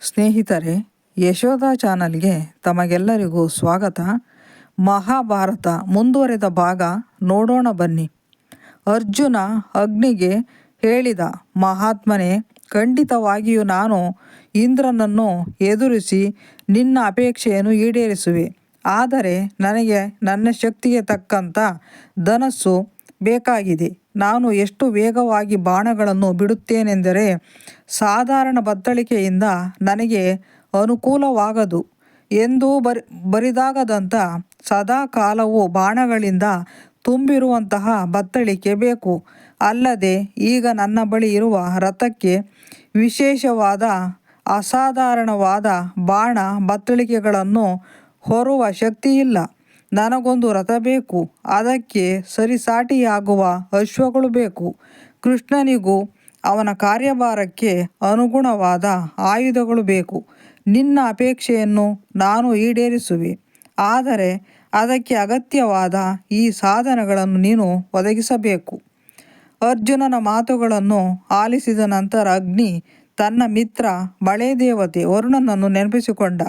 ಸ್ನೇಹಿತರೆ, ಯಶೋಧ ಚಾನಲ್ಗೆ ತಮಗೆಲ್ಲರಿಗೂ ಸ್ವಾಗತ. ಮಹಾಭಾರತ ಮುಂದುವರೆದ ಭಾಗ ನೋಡೋಣ ಬನ್ನಿ. ಅರ್ಜುನ ಅಗ್ನಿಗೆ ಹೇಳಿದ ಮಹಾತ್ಮನೇ, ಖಂಡಿತವಾಗಿಯೂ ನಾನು ಇಂದ್ರನನ್ನು ಎದುರಿಸಿ ನಿನ್ನ ಅಪೇಕ್ಷೆಯನ್ನು ಈಡೇರಿಸುವೆ. ಆದರೆ ನನಗೆ ನನ್ನ ಶಕ್ತಿಗೆ ತಕ್ಕಂಥ ಧನಸ್ಸು ಬೇಕಾಗಿದೆ. ನಾನು ಎಷ್ಟು ವೇಗವಾಗಿ ಬಾಣಗಳನ್ನು ಬಿಡುತ್ತೇನೆಂದರೆ ಸಾಧಾರಣ ಬತ್ತಳಿಕೆಯಿಂದ ನನಗೆ ಅನುಕೂಲವಾಗದು ಎಂದು ಬರಿ ಬರಿದಾಗದಂಥ ಸದಾ ಕಾಲವು ಬಾಣಗಳಿಂದ ತುಂಬಿರುವಂತಹ ಬತ್ತಳಿಕೆ ಬೇಕು. ಅಲ್ಲದೆ ಈಗ ನನ್ನ ಬಳಿ ಇರುವ ರಥಕ್ಕೆ ವಿಶೇಷವಾದ ಅಸಾಧಾರಣವಾದ ಬಾಣ ಬತ್ತಳಿಕೆಗಳನ್ನು ಹೊರುವ ಶಕ್ತಿಯಿಲ್ಲ. ನನಗೊಂದು ರಥ ಬೇಕು, ಅದಕ್ಕೆ ಸರಿಸಾಟಿಯಾಗುವ ಅಶ್ವಗಳು ಬೇಕು. ಕೃಷ್ಣನಿಗೂ ಅವನ ಕಾರ್ಯಭಾರಕ್ಕೆ ಅನುಗುಣವಾದ ಆಯುಧಗಳು ಬೇಕು. ನಿನ್ನ ಅಪೇಕ್ಷೆಯನ್ನು ನಾನು ಈಡೇರಿಸುವೆ. ಆದರೆ ಅದಕ್ಕೆ ಅಗತ್ಯವಾದ ಈ ಸಾಧನಗಳನ್ನು ನೀನು ಒದಗಿಸಬೇಕು. ಅರ್ಜುನನ ಮಾತುಗಳನ್ನು ಆಲಿಸಿದ ನಂತರ ಅಗ್ನಿ ತನ್ನ ಮಿತ್ರ ಮಳೆ ದೇವತೆ ವರುಣನನ್ನು ನೆನಪಿಸಿಕೊಂಡ.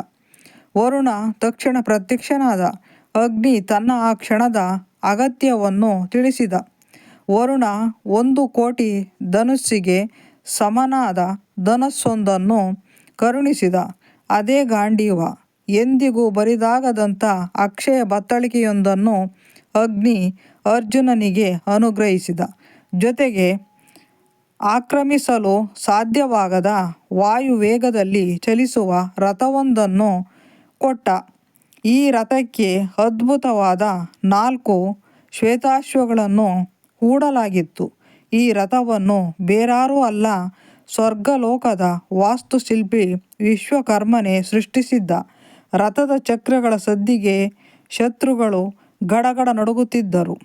ವರುಣ ತಕ್ಷಣ ಪ್ರತ್ಯಕ್ಷನಾದ. ಅಗ್ನಿ ತನ್ನ ಆ ಕ್ಷಣದ ಅಗತ್ಯವನ್ನು ತಿಳಿಸಿದ. ವರುಣ ಒಂದು ಕೋಟಿ ಧನುಸ್ಸಿಗೆ ಸಮನಾದ ಧನಸ್ಸೊಂದನ್ನು ಕರುಣಿಸಿದ. ಅದೇ ಗಾಂಡೀವ. ಎಂದಿಗೂ ಬರಿದಾಗದಂಥ ಅಕ್ಷಯ ಬತ್ತಳಿಕೆಯೊಂದನ್ನು ಅಗ್ನಿ ಅರ್ಜುನನಿಗೆ ಅನುಗ್ರಹಿಸಿದ. ಜೊತೆಗೆ ಆಕ್ರಮಿಸಲು ಸಾಧ್ಯವಾಗದ ವಾಯು ವೇಗದಲ್ಲಿ ಚಲಿಸುವ ರಥವೊಂದನ್ನು ಕೊಟ್ಟ. ಈ ರಥಕ್ಕೆ ಅದ್ಭುತವಾದ ನಾಲ್ಕು ಶ್ವೇತಾಶ್ವಗಳನ್ನು ಹೂಡಲಾಗಿತ್ತು. ಈ ರಥವನ್ನು ಬೇರಾರೂ ಅಲ್ಲ, ಸ್ವರ್ಗಲೋಕದ ವಾಸ್ತುಶಿಲ್ಪಿ ವಿಶ್ವಕರ್ಮನೆ ಸೃಷ್ಟಿಸಿದ್ದ. ರಥದ ಚಕ್ರಗಳ ಸದ್ದಿಗೆ ಶತ್ರುಗಳು ಗಡಗಡ ನಡುಗುತ್ತಿದ್ದರು.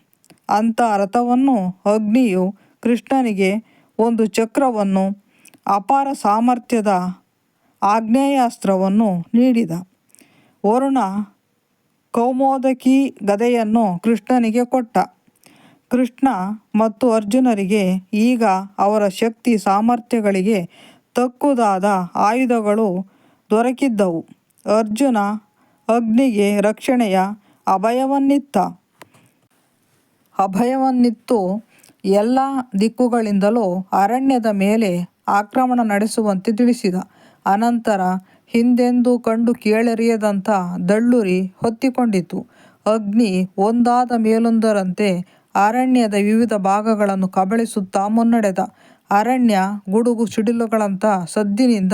ಅಂಥ ರಥವನ್ನು ಅಗ್ನಿಯು ಕೃಷ್ಣನಿಗೆ ಒಂದು ಚಕ್ರವನ್ನು ಅಪಾರ ಸಾಮರ್ಥ್ಯದ ಆಗ್ನೇಯಾಸ್ತ್ರವನ್ನು ನೀಡಿದ. ವರುಣ ಕೌಮೋದಕಿ ಗದೆಯನ್ನು ಕೃಷ್ಣನಿಗೆ ಕೊಟ್ಟ. ಕೃಷ್ಣ ಮತ್ತು ಅರ್ಜುನರಿಗೆ ಈಗ ಅವರ ಶಕ್ತಿ ಸಾಮರ್ಥ್ಯಗಳಿಗೆ ತಕ್ಕುದಾದ ಆಯುಧಗಳು ದೊರಕಿದ್ದವು. ಅರ್ಜುನ ಅಗ್ನಿಗೆ ರಕ್ಷಣೆಯ ಅಭಯವನ್ನಿತ್ತ. ಅಭಯವನ್ನಿತ್ತು ಎಲ್ಲ ದಿಕ್ಕುಗಳಿಂದಲೂ ಅರಣ್ಯದ ಮೇಲೆ ಆಕ್ರಮಣ ನಡೆಸುವಂತೆ ತಿಳಿಸಿದ. ಅನಂತರ ಹಿಂದೆಂದೂ ಕಂಡು ಕೇಳರಿಯದಂಥ ದಳ್ಳುರಿ ಹೊತ್ತಿಕೊಂಡಿತು. ಅಗ್ನಿ ಒಂದಾದ ಮೇಲೊಂದರಂತೆ ಅರಣ್ಯದ ವಿವಿಧ ಭಾಗಗಳನ್ನು ಕಬಳಿಸುತ್ತಾ ಮುನ್ನಡೆದ. ಅರಣ್ಯ ಗುಡುಗು ಸಿಡಿಲುಗಳಂಥ ಸದ್ದಿನಿಂದ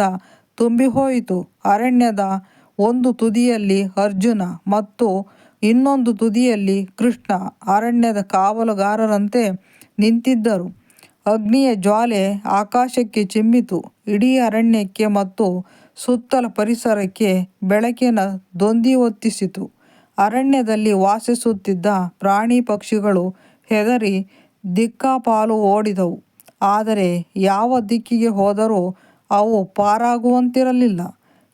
ತುಂಬಿಹೋಯಿತು. ಅರಣ್ಯದ ಒಂದು ತುದಿಯಲ್ಲಿ ಅರ್ಜುನ ಮತ್ತು ಇನ್ನೊಂದು ತುದಿಯಲ್ಲಿ ಕೃಷ್ಣ ಅರಣ್ಯದ ಕಾವಲುಗಾರರಂತೆ ನಿಂತಿದ್ದರು. ಅಗ್ನಿಯ ಜ್ವಾಲೆ ಆಕಾಶಕ್ಕೆ ಚಿಮ್ಮಿತು. ಇಡೀ ಅರಣ್ಯಕ್ಕೆ ಮತ್ತು ಸುತ್ತಲ ಪರಿಸರಕ್ಕೆ ಬೆಳಕಿನ ದೊಂದಿ ಹೊತ್ತಿಸಿತು. ಅರಣ್ಯದಲ್ಲಿ ವಾಸಿಸುತ್ತಿದ್ದ ಪ್ರಾಣಿ ಪಕ್ಷಿಗಳು ಹೆದರಿ ದಿಕ್ಕಾಪಾಲು ಓಡಿದವು. ಆದರೆ ಯಾವ ದಿಕ್ಕಿಗೆ ಹೋದರೂ ಅವು ಪಾರಾಗುವಂತಿರಲಿಲ್ಲ.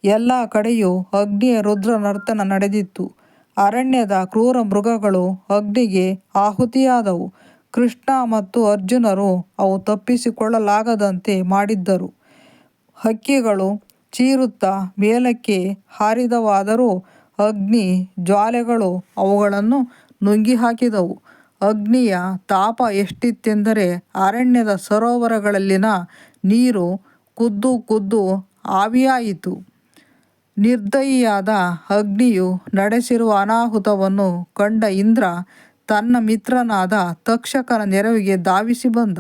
ಎಲ್ಲ ಕಡೆಯೂ ಅಗ್ನಿಯ ರುದ್ರ ನರ್ತನ ನಡೆದಿತ್ತು. ಅರಣ್ಯದ ಕ್ರೂರ ಮೃಗಗಳು ಅಗ್ನಿಗೆ ಆಹುತಿಯಾದವು. ಕೃಷ್ಣ ಮತ್ತು ಅರ್ಜುನರು ಅವು ತಪ್ಪಿಸಿಕೊಳ್ಳಲಾಗದಂತೆ ಮಾಡಿದ್ದರು. ಹಕ್ಕಿಗಳು ಚೀರುತ್ತಾ ಮೇಲಕ್ಕೆ ಹಾರಿದವಾದರೂ ಅಗ್ನಿ ಜ್ವಾಲೆಗಳು ಅವುಗಳನ್ನು ನುಂಗಿ ಹಾಕಿದವು ಅಗ್ನಿಯ ತಾಪ ಎಷ್ಟಿತ್ತೆಂದರೆ ಅರಣ್ಯದ ಸರೋವರಗಳಲ್ಲಿನ ನೀರು ಕುದ್ದು ಕುದ್ದು ಆವಿಯಾಯಿತು. ನಿರ್ದಯಿಯಾದ ಅಗ್ನಿಯು ನಡೆಸಿರುವ ಅನಾಹುತವನ್ನು ಕಂಡ ಇಂದ್ರ ತನ್ನ ಮಿತ್ರನಾದ ತಕ್ಷಕನ ನೆರವಿಗೆ ಧಾವಿಸಿ ಬಂದ.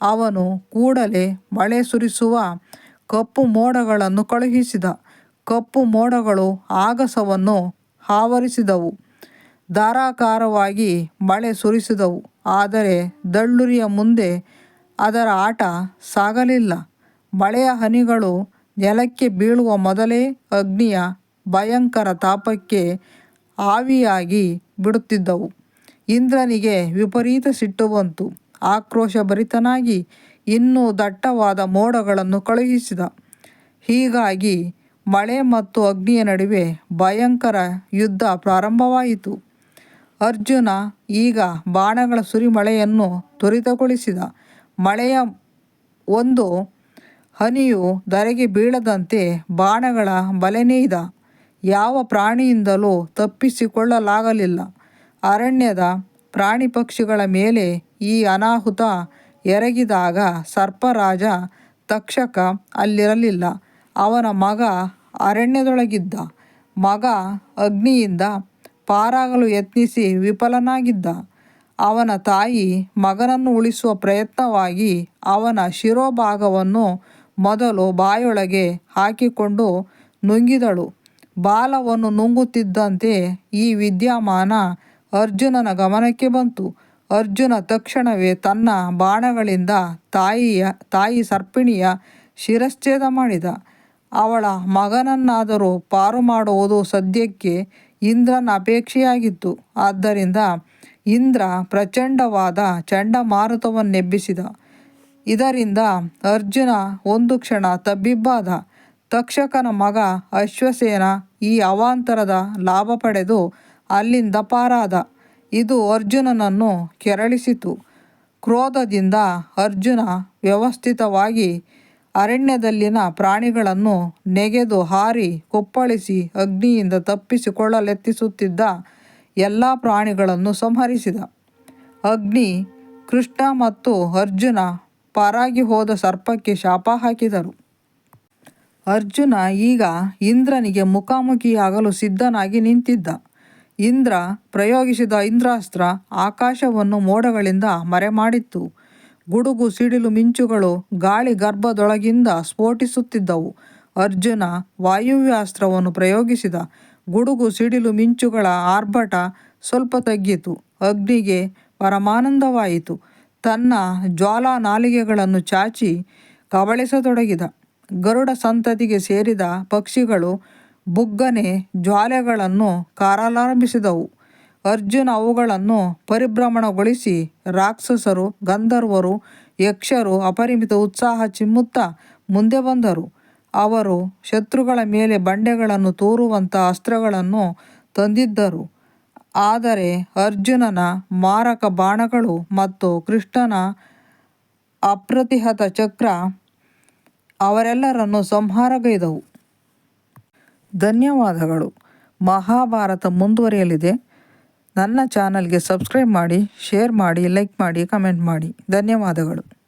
ಅವನು ಕೂಡಲೇ ಮಳೆ ಸುರಿಸುವ ಕಪ್ಪು ಮೋಡಗಳನ್ನು ಕಳುಹಿಸಿದ. ಕಪ್ಪು ಮೋಡಗಳು ಆಗಸವನ್ನು ಆವರಿಸಿದವು ಧಾರಾಕಾರವಾಗಿ ಮಳೆ ಸುರಿಸಿದವು. ಆದರೆ ದಳ್ಳುರಿಯ ಮುಂದೆ ಅದರ ಆಟ ಸಾಗಲಿಲ್ಲ. ಮಳೆಯ ಹನಿಗಳು ನೆಲಕ್ಕೆ ಬೀಳುವ ಮೊದಲೇ ಅಗ್ನಿಯ ಭಯಂಕರ ತಾಪಕ್ಕೆ ಆವಿಯಾಗಿ ಬಿಡುತ್ತಿದ್ದವು. ಇಂದ್ರನಿಗೆ ವಿಪರೀತ ಸಿಟ್ಟು ಬಂತು. ಆಕ್ರೋಶಭರಿತನಾಗಿ ಇನ್ನೂ ದಟ್ಟವಾದ ಮೋಡಗಳನ್ನು ಕಳುಹಿಸಿದ. ಹೀಗಾಗಿ ಮಳೆ ಮತ್ತು ಅಗ್ನಿಯ ನಡುವೆ ಭಯಂಕರ ಯುದ್ಧ ಪ್ರಾರಂಭವಾಯಿತು. ಅರ್ಜುನ ಈಗ ಬಾಣಗಳ ಸುರಿಮಳೆಯನ್ನು ತ್ವರಿತಗೊಳಿಸಿದ. ಮಳೆಯ ಒಂದು ಹನಿಯು ಧರೆಗೆ ಬೀಳದಂತೆ ಬಾಣಗಳ ಬಲೆ ನೇಯ್ದ. ಯಾವ ಪ್ರಾಣಿಯಿಂದಲೂ ತಪ್ಪಿಸಿಕೊಳ್ಳಲಾಗಲಿಲ್ಲ. ಅರಣ್ಯದ ಪ್ರಾಣಿ ಪಕ್ಷಿಗಳ ಮೇಲೆ ಈ ಅನಾಹುತ ಎರಗಿದಾಗ ಸರ್ಪರಾಜ ತಕ್ಷಕ ಅಲ್ಲಿರಲಿಲ್ಲ. ಅವನ ಮಗ ಅರಣ್ಯದೊಳಗಿದ್ದ. ಮಗ ಅಗ್ನಿಯಿಂದ ಪಾರಾಗಲು ಯತ್ನಿಸಿ ವಿಫಲನಾಗಿದ್ದ. ಅವನ ತಾಯಿ ಮಗನನ್ನು ಉಳಿಸುವ ಪ್ರಯತ್ನವಾಗಿ ಅವನ ಶಿರೋಭಾಗವನ್ನು ಮೊದಲು ಬಾಯೊಳಗೆ ಹಾಕಿಕೊಂಡು ನುಂಗಿದಳು. ಬಾಲವನ್ನು ನುಂಗುತ್ತಿದ್ದಂತೆ ಈ ವಿದ್ಯಮಾನ ಅರ್ಜುನನ ಗಮನಕ್ಕೆ ಬಂತು. ಅರ್ಜುನ ತಕ್ಷಣವೇ ತನ್ನ ಬಾಣಗಳಿಂದ ತಾಯಿಯ, ತಾಯಿ ಸರ್ಪಿಣಿಯ ಶಿರಶ್ಛೇದ ಮಾಡಿದ. ಅವಳ ಮಗನನ್ನಾದರೂ ಪಾರು ಮಾಡುವುದು ಸದ್ಯಕ್ಕೆ ಇಂದ್ರನ ಅಪೇಕ್ಷೆಯಾಗಿತ್ತು. ಆದ್ದರಿಂದ ಇಂದ್ರ ಪ್ರಚಂಡವಾದ ಚಂಡಮಾರುತವನ್ನೆಬ್ಬಿಸಿದ. ಇದರಿಂದ ಅರ್ಜುನ ಒಂದು ಕ್ಷಣ ತಬ್ಬಿಬ್ಬಾದ. ತಕ್ಷಕನ ಮಗ ಅಶ್ವಸೇನ ಈ ಅವಾಂತರದ ಲಾಭ ಪಡೆದು ಅಲ್ಲಿಂದ ಪಾರಾದ. ಇದು ಅರ್ಜುನನನ್ನು ಕೆರಳಿಸಿತು. ಕ್ರೋಧದಿಂದ ಅರ್ಜುನ ವ್ಯವಸ್ಥಿತವಾಗಿ ಅರಣ್ಯದಲ್ಲಿನ ಪ್ರಾಣಿಗಳನ್ನು ನೆಗೆದು ಹಾರಿ ಕುಪ್ಪಳಿಸಿ ಅಗ್ನಿಯಿಂದ ತಪ್ಪಿಸಿಕೊಳ್ಳಲೆತ್ತಿಸುತ್ತಿದ್ದ ಎಲ್ಲ ಪ್ರಾಣಿಗಳನ್ನು ಸಂಹರಿಸಿದ. ಅಗ್ನಿ ಕೃಷ್ಣ ಮತ್ತು ಅರ್ಜುನ ಪಾರಾಗಿ ಹೋದ ಸರ್ಪಕ್ಕೆ ಶಾಪ ಹಾಕಿದರು. ಅರ್ಜುನ ಈಗ ಇಂದ್ರನಿಗೆ ಮುಖಾಮುಖಿಯಾಗಲು ಸಿದ್ಧನಾಗಿ ನಿಂತಿದ್ದ. ಇಂದ್ರ ಪ್ರಯೋಗಿಸಿದ ಇಂದ್ರಾಸ್ತ್ರ ಆಕಾಶವನ್ನು ಮೋಡಗಳಿಂದ ಮರೆಮಾಡಿತ್ತು. ಗುಡುಗು ಸಿಡಿಲು ಮಿಂಚುಗಳು ಗಾಳಿ ಗರ್ಭದೊಳಗಿಂದ ಸ್ಫೋಟಿಸುತ್ತಿದ್ದವು. ಅರ್ಜುನ ವಾಯುವ್ಯಾಸ್ತ್ರವನ್ನು ಪ್ರಯೋಗಿಸಿದ. ಗುಡುಗು ಸಿಡಿಲು ಮಿಂಚುಗಳ ಆರ್ಭಟ ಸ್ವಲ್ಪ ತಗ್ಗಿತು. ಅಗ್ನಿಗೆ ಪರಮಾನಂದವಾಯಿತು. ತನ್ನ ಜ್ವಾಲಾ ನಾಲಿಗೆಗಳನ್ನು ಚಾಚಿ ಕಬಳಿಸತೊಡಗಿದ. ಗರುಡ ಸಂತತಿಗೆ ಸೇರಿದ ಪಕ್ಷಿಗಳು ಬುಗ್ಗನೆ ಜ್ವಾಲೆಗಳನ್ನು ಕಾರಲಾರಂಭಿಸಿದವು ಅರ್ಜುನ ಅವುಗಳನ್ನು ಪರಿಭ್ರಮಣಗೊಳಿಸಿ ರಾಕ್ಷಸರು, ಗಂಧರ್ವರು, ಯಕ್ಷರು, ಅಪರಿಮಿತ ಉತ್ಸಾಹ ಚಿಮ್ಮುತ್ತಾ ಮುಂದೆ ಬಂದರು. ಅವರು ಶತ್ರುಗಳ ಮೇಲೆ ಬಂಡೆಗಳನ್ನು ತೋರುವಂಥ ಅಸ್ತ್ರಗಳನ್ನು ತಂದಿದ್ದರು. ಆದರೆ ಅರ್ಜುನನ ಮಾರಕ ಬಾಣಗಳು ಮತ್ತು ಕೃಷ್ಣನ ಅಪ್ರತಿಹತ ಚಕ್ರ ಅವರೆಲ್ಲರನ್ನು ಸಂಹಾರಗೈದವು. ಧನ್ಯವಾದಗಳು. ಮಹಾಭಾರತ ಮುಂದುವರಿಯಲಿದೆ. ನನ್ನ ಚಾನಲ್ಗೆ ಸಬ್ಸ್ಕ್ರೈಬ್ ಮಾಡಿ ಶೇರ್ ಮಾಡಿ ಲೈಕ್ ಮಾಡಿ ಕಮೆಂಟ್ ಮಾಡಿ. ಧನ್ಯವಾದಗಳು.